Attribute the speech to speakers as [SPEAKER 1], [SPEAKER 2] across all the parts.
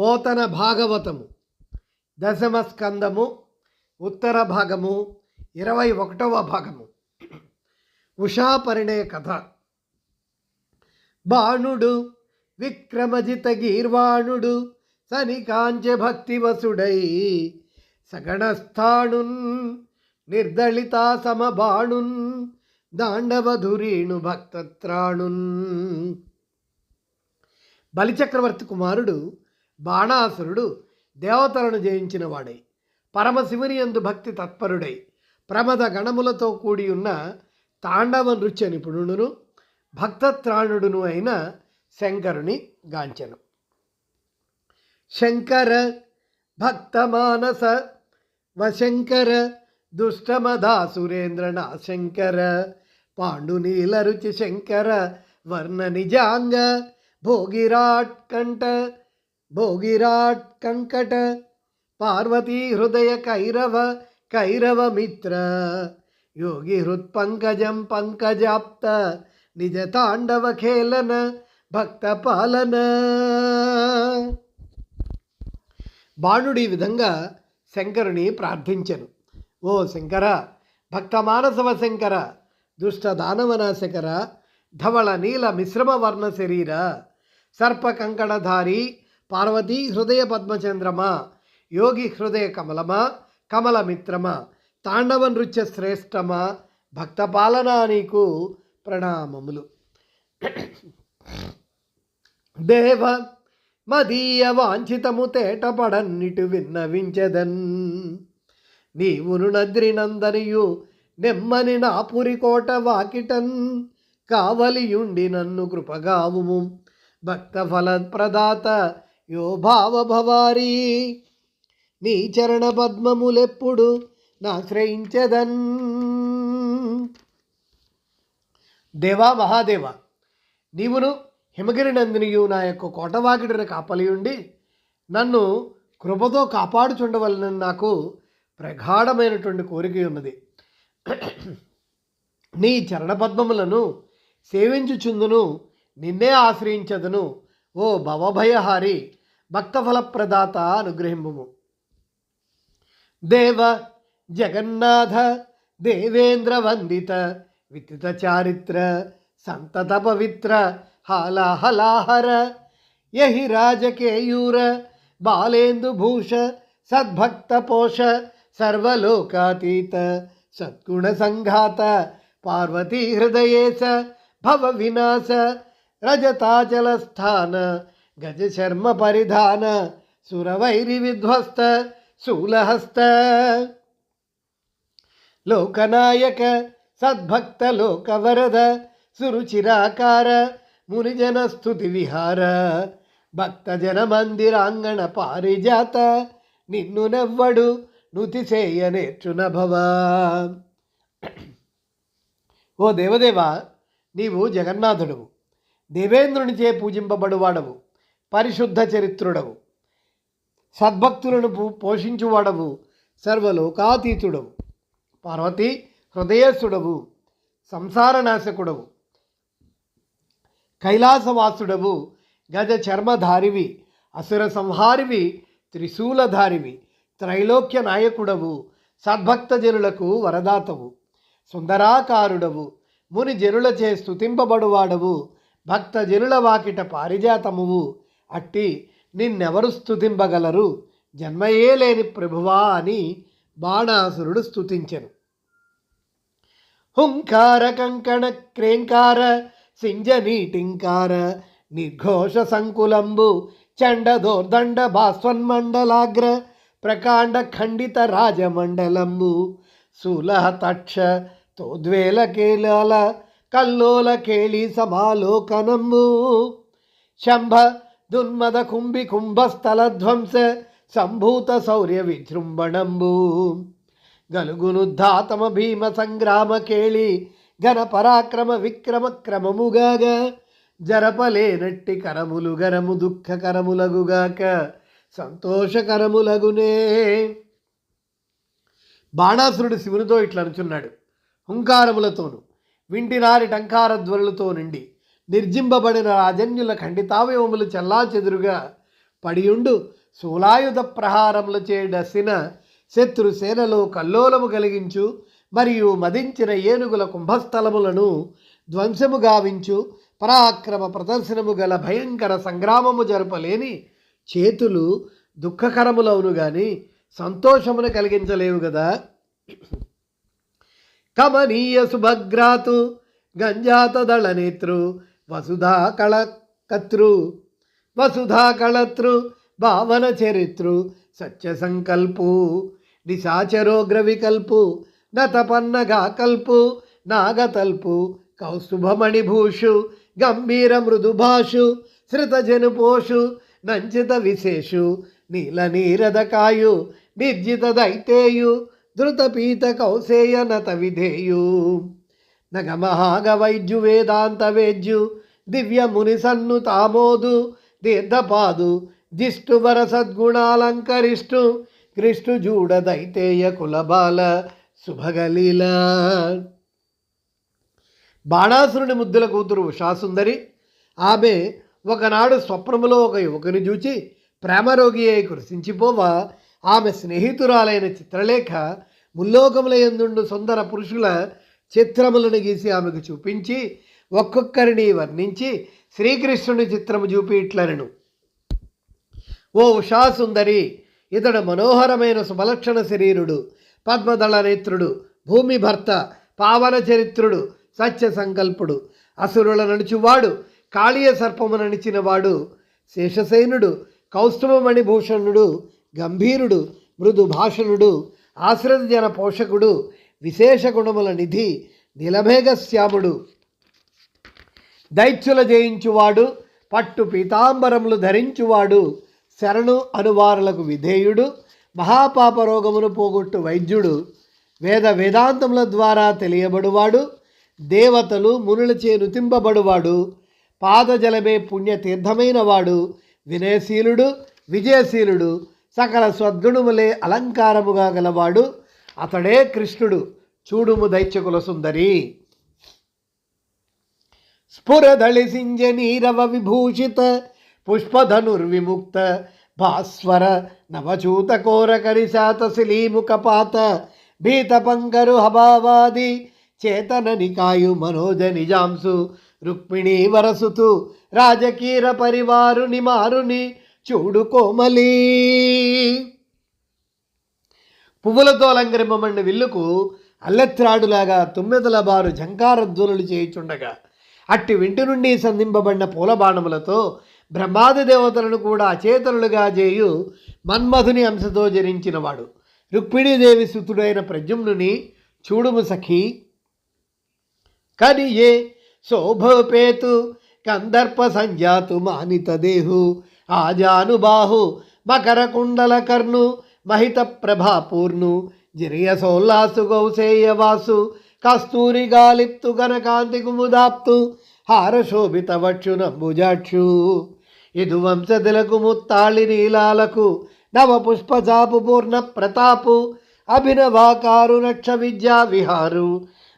[SPEAKER 1] పోతన భాగవతము. దశమ స్కందము ఉత్తర భాగము ఇరవై ఒకటవ భాగము. ఉషా కథ. బాణుడు విక్రమజిత గీర్వాణుడు సనికాంచె భక్తివసుడై సగణస్థాణున్ నిర్దళితా సమబాణున్ దాండవధురీణు భక్తత్రాణున్. బలిచక్రవర్తి కుమారుడు బాణాసురుడు దేవతలను జయించిన వాడై పరమశివుని యందు భక్తి తత్పరుడై ప్రమద గణములతో కూడి ఉన్న తాండవ నృత్య నిపుణుడును భక్తత్రాణుడును అయిన శంకరుని గాంచెను. శంకర భక్తమానస వశంకర దుష్టమదాసురేంద్ర నా శంకర పాండునీల రుచి శంకర వర్ణ నిజాంగ భోగిరాట్ కంఠ భోగిరాట్ కంకట పార్వతీ హృదయ కైరవ కైరవ మిత్ర యోగి హృత్పంకజం పంకజాప్త నిజ తాండవ ఖేళన భక్త పాలన బాణుడి విధంగా శంకరుని ప్రార్థించెను. ఓ శంకర భక్త మానసవ శంకర దుష్ట దానవన శంకర ధవళ నీల మిశ్రమ వర్ణ శరీర సర్ప కంకణధారి పార్వతీ హృదయ పద్మచంద్రమ? యోగి హృదయ కమలమ? కమలమిత్రమ? తాండవ నృత్య శ్రేష్టమ? భక్త పాలన నీకు ప్రణామములు. దేవ మదీయ వాంఛితము తేటపడన్నిటు విన్నవించదన్. నీవును నద్రినందనియు నెమ్మని నా పురికోట వాకిటన్. కావలియుండి నన్ను కృపగావుము. భక్త ఫలప్రదాత యో భావభవారీ మీ నీ చరణ పద్మములెప్పుడు నాశ్రయించదన్? దేవా మహాదేవ నీవును హిమగిరి నందినియు నా యొక్క కోటవాకిడిని కాపలియుండి నన్ను కృపతో కాపాడుచుండవలనని నాకు ప్రగాఢమైనటువంటి కోరిక ఉన్నది. నీ చరణపద్మములను సేవించుచుందును నిన్నే ఆశ్రయించదును ఓ భవభయహారి భక్తఫలప్రదాత అనుగ్రహింపము దేవ జగన్నాథ దేవేంద్ర వందిత వితిత చారిత్ర సంతత పవిత్ర హలాహలాహర యహి రాజకేయూర బాలేందు భూష సద్భక్త పోష సర్వలోకాతీత సద్గుణ సంఘాత పార్వతీ హృదయేశ భవ వినాశ రజతాచల గజశర్మ గజ శర్మ పరిధాన సురవైరి విధ్వస్త శూలహస్త. లోకనాయక సద్భక్త లోకవరద సురుచిరాకార మునిజన స్తుతి విహార. భక్తజన మందిరాంగణ పారిజాత నిన్ను నెవ్వడు నుతిసేయ నేర్చున భవా. ఓ దేవదేవ నీవు జగన్నాథుడువు. దేవేంద్రునిచే పూజింపబడువాడవు. పరిశుద్ధ చరిత్రుడవు. సద్భక్తులను పోషించువాడవు. సర్వలోకాతీతుడవు. పార్వతి హృదయసుడవు సంసారనాశకుడవు. కైలాసవాసుడవు. గజ చర్మధారివి అసుర సంహారివి త్రిశూలధారివి. త్రైలోక్య నాయకుడవు. సద్భక్త జనులకు వరదాతవు. సుందరాకారుడవు. ముని జనులచే స్తుతింపబడువాడవు. భక్త జనుల వాకిట పారిజాతమువు. అట్టి నిన్నెవరు స్థుతింపగలరు జన్మయే లేని ప్రభువా అని బాణాసురుడు స్థుతించెను హుంకార కంకణ క్రేంకార సింజనీటింకార నిర్ఘోష సంకులంబు చండదోర్దండ భాస్వన్మండలాగ్ర ప్రకాండ ఖండిత రాజమండలంబు సులహ తక్ష తోద్వేల కేలాల కల్లోల కేళి సమాలోకనంబు శంభ దున్మద కుంభి కుంభస్థల ధ్వంస సంభూత శౌర్య విజృంభణంబు గలుగునుద్ధాతమ భీమ సంగ్రామ కేళి ఘన పరాక్రమ విక్రమ క్రమముగాగ జరపలేనట్టి కరములు గరము దుఃఖకరములగుగాక సంతోషకరములగునే బాణాసురుడు శివునితో ఇట్లనుచున్నాడు హుంకారములతోను వింటినారి టంకార ధ్వనులతో నిండి నిర్జింపబడిన రాజన్యుల ఖండితావయవములు చెల్లాచెదురుగా పడియుండు. శూలాయుధ ప్రహారములు చేయడసిన శత్రు సేనలో కల్లోలము కలిగించు మరియు మదించిన ఏనుగుల కుంభస్థలములను ధ్వంసము గావించు. పరాక్రమ ప్రదర్శనము గల భయంకర సంగ్రామము జరపలేని చేతులు దుఃఖకరములవును గాని సంతోషమును కలిగించలేవు కదా కమనీయ సుభగ్రాతు గంజాత దళనేత్రు వసుధా కళకతృ వసుధా కళతృ భావన చరిత్రు సత్య సంకల్పు నిశాచరోగ్ర వికల్పు నతపన్నగా కల్పు నాగతల్పు కౌస్తుభమణిభూషు గంభీర మృదుభాషు శ్రుతజనుపోషు నంచిత విశేషు నీల నీరదకాయు నిర్జిత దైతేయు ధృతపీత కౌసేయ నత విధేయు నగమహాగ వైద్యు వేదాంత వేద్యు దివ్య మునిసన్ను తామోదు దీర్ఘపాదు జిష్టువర సద్గుణాలంకరిష్టు కృష్ణు జూడ దైతేయ కులబాల శుభగలీల. బాణాసురుని ముద్దుల కూతురు ఉషాసుందరి. ఆమె ఒకనాడు స్వప్నములో ఒక యువకుని చూచి ప్రేమరోగి అయి కురిసించిపోవా ఆమె స్నేహితురాలైన చిత్రలేఖ ముల్లోకముల ఎందుండు సుందర పురుషుల చిత్రములను గీసి ఆమెకు చూపించి ఒక్కొక్కరిని వర్ణించి శ్రీకృష్ణుని చిత్రము చూపి ఇట్లనను ఓ ఉషాసుందరి ఇతడు మనోహరమైన సుమలక్షణ శరీరుడు పద్మదళ నేత్రుడు భూమి భర్త పావన చరిత్రుడు సత్య సంకల్పుడు అసురుల నడుచువాడు కాళీయ సర్పము నడిచినవాడు శేషసేనుడు కౌస్తుభమణి భూషణుడు గంభీరుడు మృదు భాషణుడు ఆశ్రిత జన పోషకుడు విశేష గుణముల నిధి నిలమేఘశ్యాముడు దైత్యుల జయించువాడు పట్టు పీతాంబరములు ధరించువాడు శరణు అనువారులకు విధేయుడు మహాపాప రోగమును పోగొట్టు వైద్యుడు వేద వేదాంతముల ద్వారా తెలియబడువాడు దేవతలు మునులచే నుతింపబడువాడు పాదజలమే పుణ్యతీర్థమైన వాడు వినయశీలుడు విజయశీలుడు సకల సద్గుణములే అలంకారముగా గలవాడు అతడే కృష్ణుడు. చూడుము దైత్యకుల సుందరి. స్ఫురదళిసింజ నీరవ విభూషిత పుష్పధనుర్విముక్త భాస్వర నవచూత కోర కరిశాత శిలీముఖపాత భీత పంకరు హభావాది చేతన నికాయు మనోజ నిజాంసు రుక్మిణీ వరసుతు రాజకీర పరివారుని మారుని చూడు కోమలీ. పువ్వులతో అలంకరింపబడిన విల్లుకు అల్లెత్రాడులాగా తుమ్మెదల బారు ఝంకారధ్వనులు చేయుచుండగా అట్టి వింటి నుండి సంధింపబడిన పూల బాణములతో బ్రహ్మాది దేవతలను కూడా అచేతనులుగా చేయు మన్మధుని అంశతో జరించినవాడు. రుక్మిణీదేవి సుతుడైన ప్రజుమ్నుని చూడుము సఖి. కనియే శోభోపేతు కందర్ప సంజాతు మానిత దేహు ఆజానుబాహు మకర కుండల కర్ణు మహిత ప్రభాపూర్ణు జిరియసోల్లాసు గౌసేయవాసు కస్తూరి గాలిప్తు గనకాంతి కుముదాప్తు హారశోభిత వక్షు నంబుజాక్షు ఇదు వంశదిలకు ముత్తాళి నీలాలకు నవ పుష్పజాపు పూర్ణ ప్రతాపు అభినవాకారు నక్ష విద్యా విహారు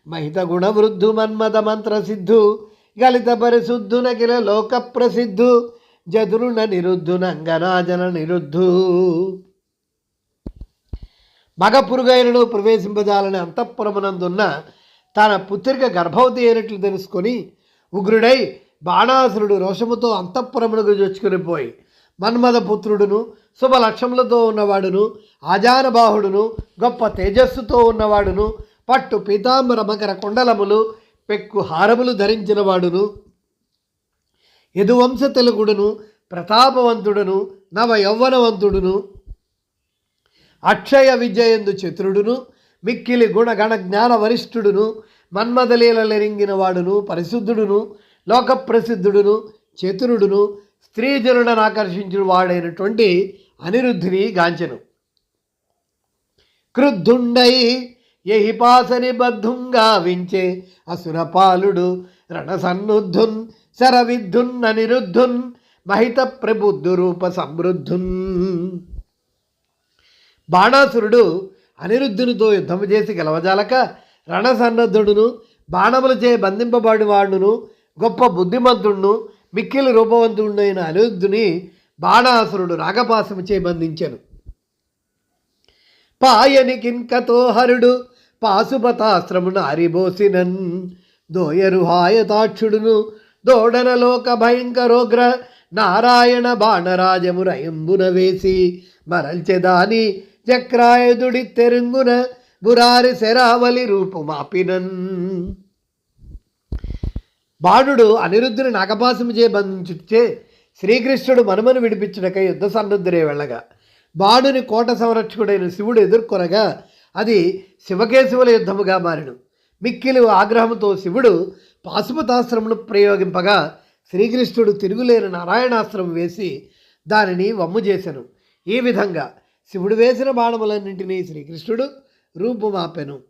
[SPEAKER 1] మహిత గుణవృద్ధు మన్మద మంత్ర సిద్ధు గలిత పరిశుద్ధు నకిల లోక ప్రసిద్ధు జదురుణ నిరుద్ధు నంగనాజన నిరుద్ధు. మగ పురుగైనను ప్రవేశింపజాలని అంతఃపురమునందున్న తన పుత్రిక గర్భవతి అయినట్లు తెలుసుకొని ఉగ్రుడై బాణాసురుడు రోషముతో అంతఃపురమునకు జొచ్చుకుని పోయి మన్మథ పుత్రుడును శుభ లక్ష్యములతో ఉన్నవాడును ఆజానబాహుడును గొప్ప తేజస్సుతో ఉన్నవాడును పట్టు పీతాంబర మకర కుండలములు పెక్కు హారములు ధరించినవాడును. యదువంశ తెలుగుడును ప్రతాపవంతుడును నవ యౌవనవంతుడును అక్షయ విజయందు చతురుడును మిక్కిలి గుణగణ జ్ఞాన వరిష్ఠుడును మన్మదలీలెరింగిన వాడును పరిశుద్ధుడును లోకప్రసిద్ధుడును చతురుడును స్త్రీజనులను ఆకర్షించిన వాడైనటువంటి అనిరుద్ధిని గాంచెను. క్రుద్ధుండై ఎహిపాసని బద్ధుంగా వించే అసురపాలుడు రణసన్నుద్ధున్ శరవిద్ధున్ అనిరుద్ధున్ మహిత ప్రబుద్ధు రూప సమృద్ధున్. బాణాసురుడు అనిరుద్ధునితో యుద్ధము చేసి గెలవజాలక రణసన్నద్ధుడును బాణములచే బంధింపబడి వాడును గొప్ప బుద్ధిమంతుడును మిక్కిలి రూపవంతుడైన అనిరుద్ధుని బాణాసురుడు నాగపాశముచే బంధించెను. పాయని కింకతో హరుడు పాశుపతాశ్రమును అరిబోసినన్ దోయరు హాయతాక్షుడును దోడనలోక భయంకరోగ్ర నారాయణ బాణరాజము రయంబున వేసి మరల్చెదాని చక్రాయుధుడి తెరుంగున బురారి శరావలి రూపుమాపినన్. బాణుడు అనిరుద్ధుని నాగపాశముచే బంధించుచే శ్రీకృష్ణుడు మనుమను విడిపించుటకై యుద్ధ సన్నద్ధుడే వెళ్ళగా. బాణుని కోట సంరక్షకుడైన శివుడు ఎదుర్కొనగా అది శివకేశవుల యుద్ధముగా మారిను. మిక్కిలి ఆగ్రహంతో శివుడు పాశుపతాశ్రమును ప్రయోగింపగా శ్రీకృష్ణుడు తిరుగులేని నారాయణాశ్రమం వేసి దానిని వమ్ము చేశాను ఈ విధంగా శివుడు వేసిన బాణములన్నింటినీ శ్రీకృష్ణుడు రూపుమాపెను.